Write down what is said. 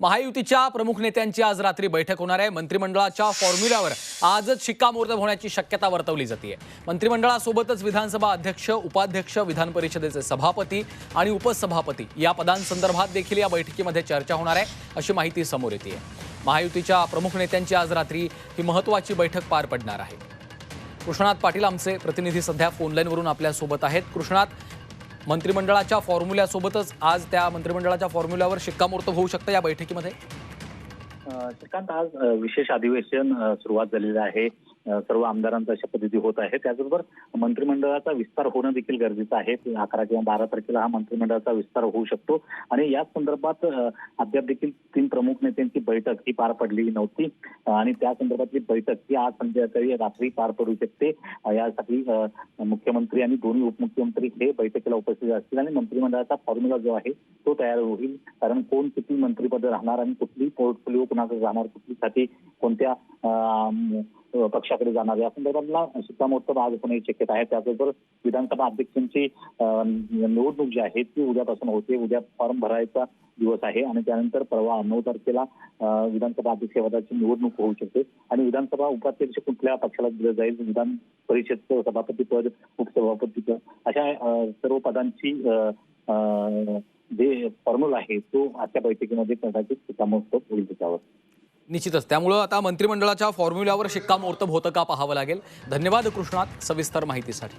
महायुतीच्या प्रमुख नेत्यांची आज रात्री बैठक होणार आहे. मंत्रिमंडळाच्या फॉर्म्युल्यावर आजच शिक्कामोर्तब होण्याची शक्यता वर्तवली जाते मंत्रिमंडळासोबतच विधानसभा अध्यक्ष उपाध्यक्ष विधान परिषदेचे सभापती आणि उपसभापती या पदांसंदर्भात देखील या बैठकीमध्ये चर्चा होणार आहे अशी माहिती समोर येते महायुतीच्या प्रमुख नेत्यांची आज रात्री ही महत्त्वाची बैठक पार पडणार आहे. कृष्णात पाटील आमचे प्रतिनिधी सध्या फोनलाईनवरून आपल्यासोबत आहेत. कृष्णात मंत्रिमंडळाच्या फॉर्म्युल्यासोबतच आज त्या मंत्रिमंडळाच्या फॉर्म्युल्यावर शिक्कामोर्तब होऊ शकतं या बैठकीमध्ये? श्रीकांत आज विशेष अधिवेशन सुरुवात झालेलं आहे. सर्व आमदारांचा शपथविधी होत आहे त्याचबरोबर मंत्रिमंडळाचा विस्तार होणं देखील गरजेचं आहे. अकरा किंवा बारा तारखेला हा मंत्रिमंडळाचा विस्तार होऊ शकतो. आणि याच संदर्भात अद्याप देखील तीन प्रमुख नेत्यांची बैठक ही पार पडलेली नव्हती. आणि त्या संदर्भातली बैठक ही आज संध्याकाळी रात्री पार पडू शकते. यासाठी मुख्यमंत्री आणि दोन्ही उपमुख्यमंत्री हे बैठकीला उपस्थित असतील आणि मंत्रिमंडळाचा फॉर्म्युला जो आहे तो तयार होईल. कारण कोण किती मंत्रिपद राहणार आणि कुठली पोर्टफोलिओ कुणाकडे जाणार कुठली साठी कोणत्या पक्षाकडे जाणार या संदर्भातला शिक्कामोर्तब आज होण्याची शक्यता आहे. त्याचबरोबर विधानसभा अध्यक्षांची निवडणूक जी आहे ती उद्यापासून होते. उद्या फॉर्म भरायचा दिवस आहे आणि त्यानंतर परवा नऊ तारखेला विधानसभा अध्यक्ष पदाची निवडणूक होऊ शकते आणि विधानसभा उपाध्यक्ष कुठल्या पक्षाला दिलं जाईल? विधान परिषदचं सभापतीपद उपसभापतीपद अशा सर्व पदांची अं, अं, जे फॉर्म्युला आहे तो आजच्या बैठकीमध्ये कदाचित शिक्कामोर्तब होईल त्याच्यावर. निश्चितच. त्यामुळं आता मंत्रिमंडळाच्या फॉर्म्युल्यावर शिक्कामोर्तब होतं का पाहावं लागेल. धन्यवाद कृष्णात सविस्तर माहितीसाठी.